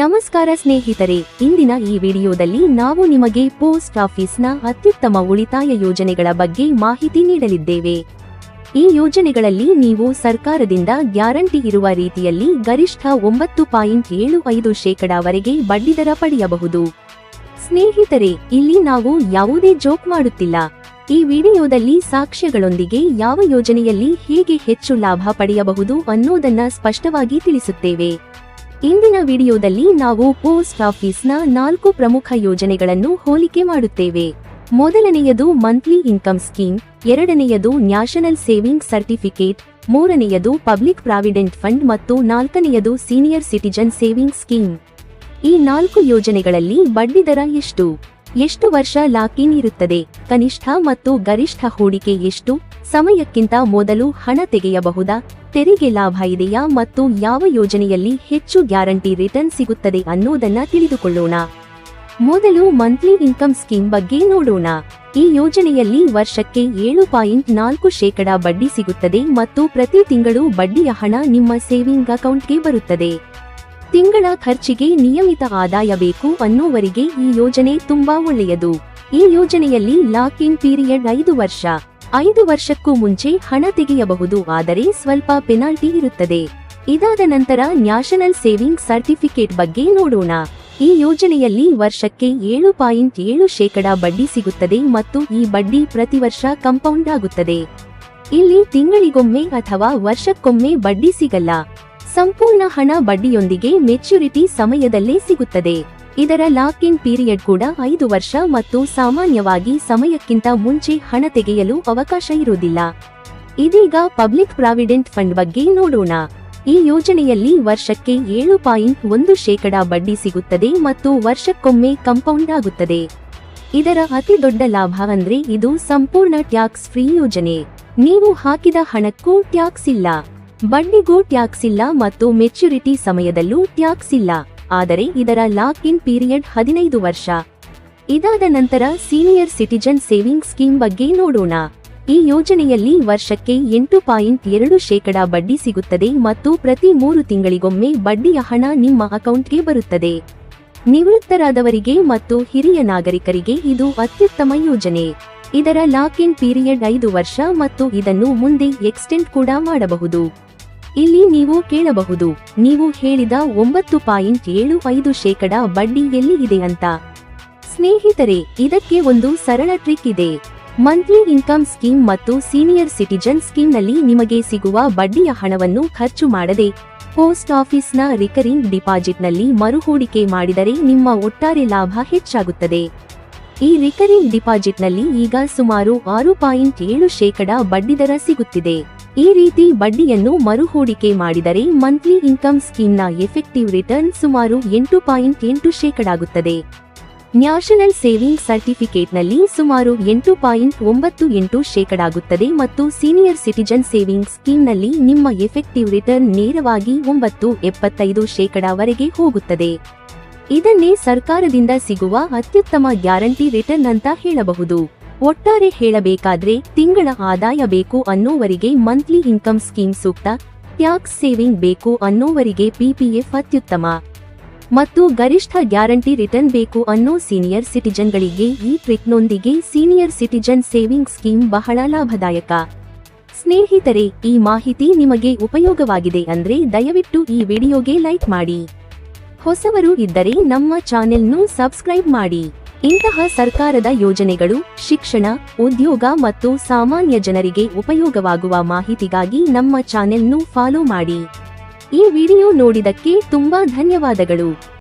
ನಮಸ್ಕಾರ ಸ್ನೇಹಿತರೆ, ಇಂದಿನ ಈ ವಿಡಿಯೋದಲ್ಲಿ ನಾವು ನಿಮಗೆ ಪೋಸ್ಟ್ ಆಫೀಸ್ನ ಅತ್ಯುತ್ತಮ ಉಳಿತಾಯ ಯೋಜನೆಗಳ ಬಗ್ಗೆ ಮಾಹಿತಿ ನೀಡಲಿದ್ದೇವೆ. ಈ ಯೋಜನೆಗಳಲ್ಲಿ ನೀವು ಸರ್ಕಾರದಿಂದ ಗ್ಯಾರಂಟಿ ಇರುವ ರೀತಿಯಲ್ಲಿ ಗರಿಷ್ಠ ಒಂಬತ್ತು ಪಾಯಿಂಟ್ ಏಳು ಐದು ಶೇಕಡಾವರೆಗೆ ಬಡ್ಡಿದರ ಪಡೆಯಬಹುದು. ಸ್ನೇಹಿತರೆ, ಇಲ್ಲಿ ನಾವು ಯಾವುದೇ ಜೋಕ್ ಮಾಡುತ್ತಿಲ್ಲ. ಈ ವಿಡಿಯೋದಲ್ಲಿ ಸಾಕ್ಷ್ಯಗಳೊಂದಿಗೆ ಯಾವ ಯೋಜನೆಯಲ್ಲಿ ಹೇಗೆ ಹೆಚ್ಚು ಲಾಭ ಪಡೆಯಬಹುದು ಅನ್ನೋದನ್ನ ಸ್ಪಷ್ಟವಾಗಿ ತಿಳಿಸುತ್ತೇವೆ. ಇಂದಿನ ವಿಡಿಯೋದಲ್ಲಿ ನಾವು ಪೋಸ್ಟ್ ಆಫೀಸ್ನ ನಾಲ್ಕು ಪ್ರಮುಖ ಯೋಜನೆಗಳನ್ನು ಹೋಲಿಕೆ ಮಾಡುತ್ತೇವೆ. ಮೊದಲನೆಯದು ಮಂತ್ಲಿ ಇನ್ಕಮ್ ಸ್ಕೀಮ್, ಎರಡನೆಯದು ನ್ಯಾಷನಲ್ ಸೇವಿಂಗ್ ಸರ್ಟಿಫಿಕೇಟ್, ಮೂರನೆಯದು ಪಬ್ಲಿಕ್ ಪ್ರಾವಿಡೆಂಟ್ ಫಂಡ್ ಮತ್ತು ನಾಲ್ಕನೆಯದು ಸೀನಿಯರ್ ಸಿಟಿಜನ್ ಸೇವಿಂಗ್ ಸ್ಕೀಮ್. ಈ ನಾಲ್ಕು ಯೋಜನೆಗಳಲ್ಲಿ ಬಡ್ಡಿದರ ಎಷ್ಟು? ಎಷ್ಟು ವರ್ಷ ಲಾಕ್ ಇನ್ ಇರುತ್ತದೆ? ಕನಿಷ್ಠ ಮತ್ತು ಗರಿಷ್ಠ ಹೂಡಿಕೆ ಎಷ್ಟು? ಸಮಯಕ್ಕಿಂತ ಮೊದಲು ಹಣ ತೆಗೆಯಬಹುದಾ? ತೆರಿಗೆ ಲಾಭ ಇದೆಯಾ ಮತ್ತು ಯಾವ ಯೋಜನೆಯಲ್ಲಿ ಹೆಚ್ಚು ಗ್ಯಾರಂಟಿ ರಿಟರ್ನ್ ಸಿಗುತ್ತದೆ ಅನ್ನೋದನ್ನ ತಿಳಿದುಕೊಳ್ಳೋಣ. ಮೊದಲು ಮಂತ್ಲಿ ಇನ್ಕಮ್ ಸ್ಕೀಮ್ ಬಗ್ಗೆ ನೋಡೋಣ. ಈ ಯೋಜನೆಯಲ್ಲಿ ವರ್ಷಕ್ಕೆ ಏಳು ಪಾಯಿಂಟ್ ನಾಲ್ಕು ಶೇಕಡ ಬಡ್ಡಿ ಸಿಗುತ್ತದೆ ಮತ್ತು ಪ್ರತಿ ತಿಂಗಳು ಬಡ್ಡಿಯ ಹಣ ನಿಮ್ಮ ಸೇವಿಂಗ್ ಅಕೌಂಟ್ಗೆ ಬರುತ್ತದೆ. ತಿಂಗಳ ಖರ್ಚಿಗೆ ನಿಯಮಿತ ಆದಾಯ ಬೇಕು ಅನ್ನೋವರಿಗೆ ಈ ಯೋಜನೆ ತುಂಬಾ ಒಳ್ಳೆಯದು. ಈ ಯೋಜನೆಯಲ್ಲಿ ಲಾಕ್ ಇನ್ ಪೀರಿಯಡ್ ಐದು ವರ್ಷ. ಐದು ವರ್ಷಕ್ಕೂ ಮುಂಚೆ ಹಣ ತೆಗೆಯಬಹುದು, ಆದರೆ ಸ್ವಲ್ಪ ಪೆನಾಲ್ಟಿ ಇರುತ್ತದೆ. ಇದಾದ ನಂತರ ನ್ಯಾಷನಲ್ ಸೇವಿಂಗ್ ಸರ್ಟಿಫಿಕೇಟ್ ಬಗ್ಗೆ ನೋಡೋಣ. ಈ ಯೋಜನೆಯಲ್ಲಿ ವರ್ಷಕ್ಕೆ ಏಳು ಪಾಯಿಂಟ್ ಏಳು ಶೇಕಡಾ ಬಡ್ಡಿ ಸಿಗುತ್ತದೆ ಮತ್ತು ಈ ಬಡ್ಡಿ ಪ್ರತಿ ವರ್ಷ ಕಂಪೌಂಡ್ ಆಗುತ್ತದೆ. ಇಲ್ಲಿ ತಿಂಗಳಿಗೊಮ್ಮೆ ಅಥವಾ ವರ್ಷಕ್ಕೊಮ್ಮೆ ಬಡ್ಡಿ ಸಿಗಲ್ಲ. ಸಂಪೂರ್ಣ ಹಣ ಬಡ್ಡಿಯೊಂದಿಗೆ ಮೆಚ್ಯೂರಿಟಿ ಸಮಯದಲ್ಲೇ ಸಿಗುತ್ತದೆ. ಇದರ ಲಾಕ್ ಇನ್ ಪೀರಿಯಡ್ ಕೂಡ ಐದು ವರ್ಷ ಮತ್ತು ಸಾಮಾನ್ಯವಾಗಿ ಸಮಯಕ್ಕಿಂತ ಮುಂಚೆ ಹಣ ತೆಗೆಯಲು ಅವಕಾಶ ಇರುವುದಿಲ್ಲ. ಇದೀಗ ಪಬ್ಲಿಕ್ ಪ್ರಾವಿಡೆಂಟ್ ಫಂಡ್ ಬಗ್ಗೆ ನೋಡೋಣ. ಈ ಯೋಜನೆಯಲ್ಲಿ ವರ್ಷಕ್ಕೆ ಏಳು ಪಾಯಿಂಟ್ ಒಂದು ಶೇಕಡಾ ಬಡ್ಡಿ ಸಿಗುತ್ತದೆ ಮತ್ತು ವರ್ಷಕ್ಕೊಮ್ಮೆ ಕಂಪೌಂಡ್ ಆಗುತ್ತದೆ. ಇದರ ಅತಿ ದೊಡ್ಡ ಲಾಭ ಅಂದ್ರೆ ಇದು ಸಂಪೂರ್ಣ ಟ್ಯಾಕ್ಸ್ ಫ್ರೀ ಯೋಜನೆ. ನೀವು ಹಾಕಿದ ಹಣಕ್ಕೂ ಟ್ಯಾಕ್ಸ್ ಇಲ್ಲ. ಬಡ್ಡಿಗೂ ಟ್ಯಾಕ್ಸ್ ಇಲ್ಲ ಮತ್ತು ಮೆಚ್ಯೂರಿಟಿ ಸಮಯದಲ್ಲೂ ಟ್ಯಾಕ್ಸ್ ಇಲ್ಲ. ಆದರೆ ಇದರ ಲಾಕ್ ಇನ್ ಪೀರಿಯಡ್ ಹದಿನೈದು ವರ್ಷ. ಇದಾದ ನಂತರ ಸೀನಿಯರ್ ಸಿಟಿಜನ್ ಸೇವಿಂಗ್ ಸ್ಕೀಮ್ ಬಗ್ಗೆ ನೋಡೋಣ. ಈ ಯೋಜನೆಯಲ್ಲಿ ವರ್ಷಕ್ಕೆ ಎಂಟು ಪಾಯಿಂಟ್ ಎರಡು ಶೇಕಡಾ ಬಡ್ಡಿ ಸಿಗುತ್ತದೆ ಮತ್ತು ಪ್ರತಿ ಮೂರು ತಿಂಗಳಿಗೊಮ್ಮೆ ಬಡ್ಡಿಯ ಹಣ ನಿಮ್ಮ ಅಕೌಂಟ್ಗೆ ಬರುತ್ತದೆ. ನಿವೃತ್ತರಾದವರಿಗೆ ಮತ್ತು ಹಿರಿಯ ನಾಗರಿಕರಿಗೆ ಇದು ಅತ್ಯುತ್ತಮ ಯೋಜನೆ. ಇದರ ಲಾಕ್ ಇನ್ ಪೀರಿಯಡ್ ಐದು ವರ್ಷ ಮತ್ತು ಇದನ್ನು ಮುಂದೆ ಎಕ್ಸ್ಟೆಂಡ್ ಕೂಡ ಮಾಡಬಹುದು. ಇಲ್ಲಿ ನೀವು ಕೇಳಬಹುದು, ನೀವು ಹೇಳಿದ ಒಂಬತ್ತು ಪಾಯಿಂಟ್ ಏಳು ಐದು ಶೇಕಡ ಬಡ್ಡಿ ಎಲ್ಲಿ ಇದೆ ಅಂತ. ಸ್ನೇಹಿತರೆ, ಇದಕ್ಕೆ ಒಂದು ಸರಳ ಟ್ರಿಕ್ ಇದೆ. ಮಂತ್ಲಿ ಇನ್ಕಮ್ ಸ್ಕೀಮ್ ಮತ್ತು ಸೀನಿಯರ್ ಸಿಟಿಜನ್ ಸ್ಕೀಮ್ನಲ್ಲಿ ನಿಮಗೆ ಸಿಗುವ ಬಡ್ಡಿಯ ಹಣವನ್ನು ಖರ್ಚು ಮಾಡದೆ, ಪೋಸ್ಟ್ ಆಫೀಸ್ನ ರಿಕರಿಂಗ್ ಡಿಪಾಸಿಟ್ನಲ್ಲಿ ಮರುಹೂಡಿಕೆ ಮಾಡಿದರೆ ನಿಮ್ಮ ಒಟ್ಟಾರೆ ಲಾಭ ಹೆಚ್ಚಾಗುತ್ತದೆ. ಈ ರಿಕರಿಂಗ್ ಡಿಪಾಸಿಟ್ನಲ್ಲಿ ಈಗ ಸುಮಾರು ಆರು ಪಾಯಿಂಟ್ ಏಳು ಶೇಕಡ ಬಡ್ಡಿದರ ಸಿಗುತ್ತಿದೆ. ಈ ರೀತಿ ಬಡ್ಡಿಯನ್ನು ಮರುಹೂಡಿಕೆ ಮಾಡಿದರೆ ಮಂತ್ಲಿ ಇನ್ಕಮ್ ಸ್ಕೀಮ್ನ ಎಫೆಕ್ಟಿವ್ ರಿಟರ್ನ್ ಸುಮಾರು ಎಂಟು ಪಾಯಿಂಟ್ ಎಂಟು ಶೇಕಡಾಗುತ್ತದೆ. ನ್ಯಾಷನಲ್ ಸೇವಿಂಗ್ ಸರ್ಟಿಫಿಕೇಟ್ನಲ್ಲಿ ಸುಮಾರು ಎಂಟು ಪಾಯಿಂಟ್ ಒಂಬತ್ತು ಎಂಟು ಶೇಕಡಾಗುತ್ತದೆ ಮತ್ತು ಸೀನಿಯರ್ ಸಿಟಿಜನ್ ಸೇವಿಂಗ್ ಸ್ಕೀಮ್ನಲ್ಲಿ ನಿಮ್ಮ ಎಫೆಕ್ಟಿವ್ ರಿಟರ್ನ್ ನೇರವಾಗಿ ಒಂಬತ್ತು ಎಪ್ಪತ್ತೈದು ಶೇಕಡಾವರೆಗೆ ಹೋಗುತ್ತದೆ. ಇದನ್ನೇ ಸರ್ಕಾರದಿಂದ ಸಿಗುವ ಅತ್ಯುತ್ತಮ ಗ್ಯಾರಂಟಿ ರಿಟರ್ನ್ ಅಂತ ಹೇಳಬಹುದು. ಒಟ್ಟಾರೆ ಹೇಳಬೇಕಾದ್ರೆ ತಿಂಗಳ ಆದಾಯ ಬೇಕು ಅನ್ನೋವರಿಗೆ ಮಂತ್ಲಿ ಇನ್ಕಮ್ ಸ್ಕೀಮ್ ಸೂಕ್ತ, ಟ್ಯಾಕ್ಸ್ ಸೇವಿಂಗ್ ಬೇಕು ಅನ್ನೋವರಿಗೆ ಪಿಪಿಎಫ್ ಅತ್ಯುತ್ತಮ. ಮತ್ತು ಗರಿಷ್ಠ ಗ್ಯಾರಂಟಿ ರಿಟರ್ನ್ ಬೇಕು ಅನ್ನೋ ಸೀನಿಯರ್ ಸಿಟಿಜನ್ಗಳಿಗೆ ಈ ಟ್ರಿಕ್ನೊಂದಿಗೆ ಸೀನಿಯರ್ ಸಿಟಿಜನ್ ಸೇವಿಂಗ್ ಸ್ಕೀಮ್ ಬಹಳ ಲಾಭದಾಯಕ. ಸ್ನೇಹಿತರೆ, ಈ ಮಾಹಿತಿ ನಿಮಗೆ ಉಪಯೋಗವಾಗಿದೆ ಅಂದ್ರೆ ದಯವಿಟ್ಟು ಈ ವಿಡಿಯೋಗೆ ಲೈಕ್ ಮಾಡಿ. ಹೊಸವರು ಇದ್ದರೆ ನಮ್ಮ ಚಾನೆಲ್ನು ಸಬ್ಸ್ಕ್ರೈಬ್ ಮಾಡಿ. ಇಂತಹ ಸರ್ಕಾರದ ಯೋಜನೆಗಳು ಶಿಕ್ಷಣ, ಉದ್ಯೋಗ ಮತ್ತು ಸಾಮಾನ್ಯ ಜನರಿಗೆ ಉಪಯೋಗವಾಗುವ ಮಾಹಿತಿಗಾಗಿ ನಮ್ಮ ಚಾನೆಲ್ನು ಫಾಲೋ ಮಾಡಿ. ಈ ವಿಡಿಯೋ ನೋಡಿದಕ್ಕೆ ತುಂಬಾ ಧನ್ಯವಾದಗಳು.